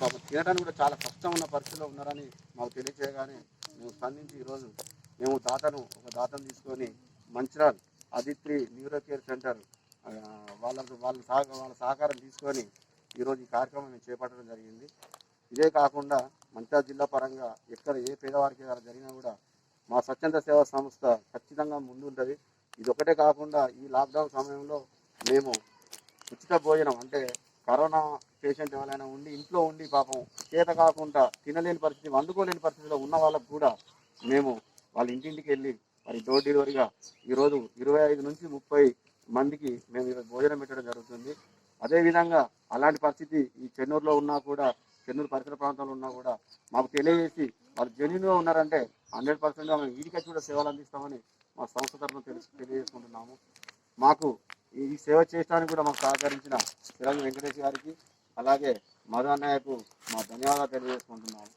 పాపం తినడానికి కూడా చాలా కష్టం ఉన్న పరిస్థితిలో ఉన్నారని మాకు తెలియచేయగానే మేము స్పందించి ఈరోజు మేము దాతను ఒక దాతను తీసుకొని Mancherial Aditri neuro care centre వాళ్ళకు వాళ్ళ సహ వాళ్ళ సహకారం తీసుకొని ఈరోజు ఈ కార్యక్రమం మేము చేపట్టడం జరిగింది. ఇదే కాకుండా మంచిర్యాల జిల్లా పరంగా ఎక్కడ ఏ పేదవారికి జరిగినా కూడా మా స్వచ్ఛంద సేవా సంస్థ ఖచ్చితంగా ముందుంటుంది. ఇది ఒకటే కాకుండా ఈ లాక్డౌన్ సమయంలో మేము ఉచిత భోజనం అంటే కరోనా పేషెంట్ ఎవరైనా ఉండి ఇంట్లో ఉండి పాపం చేత కాకుండా తినలేని పరిస్థితి వండుకోలేని పరిస్థితిలో ఉన్న వాళ్ళకు కూడా మేము వాళ్ళ ఇంటింటికి వెళ్ళి మరి డోర్ డెలివరీగా ఈరోజు ఇరవై ఐదు నుంచి ముప్పై మందికి మేము ఈరోజు భోజనం పెట్టడం జరుగుతుంది. అదేవిధంగా అలాంటి పరిస్థితి ఈ చెన్నూరులో ఉన్నా కూడా చెన్నూరు పరిసర ప్రాంతంలో ఉన్నా కూడా మాకు తెలియజేసి వాళ్ళు జెన్యున్గా ఉన్నారంటే హండ్రెడ్ పర్సెంట్గా మేము వీడికి కూడా సేవలు అందిస్తామని మా సంస్థ తరఫున తెలుసు తెలియజేసుకుంటున్నాము. మాకు ఈ సేవ చేయడానికి కూడా మాకు సహకరించిన చిరంజీవి వెంకటేష్ గారికి అలాగే మధు అన్నయ్యకు మా ధన్యవాదాలు తెలియజేసుకుంటున్నాము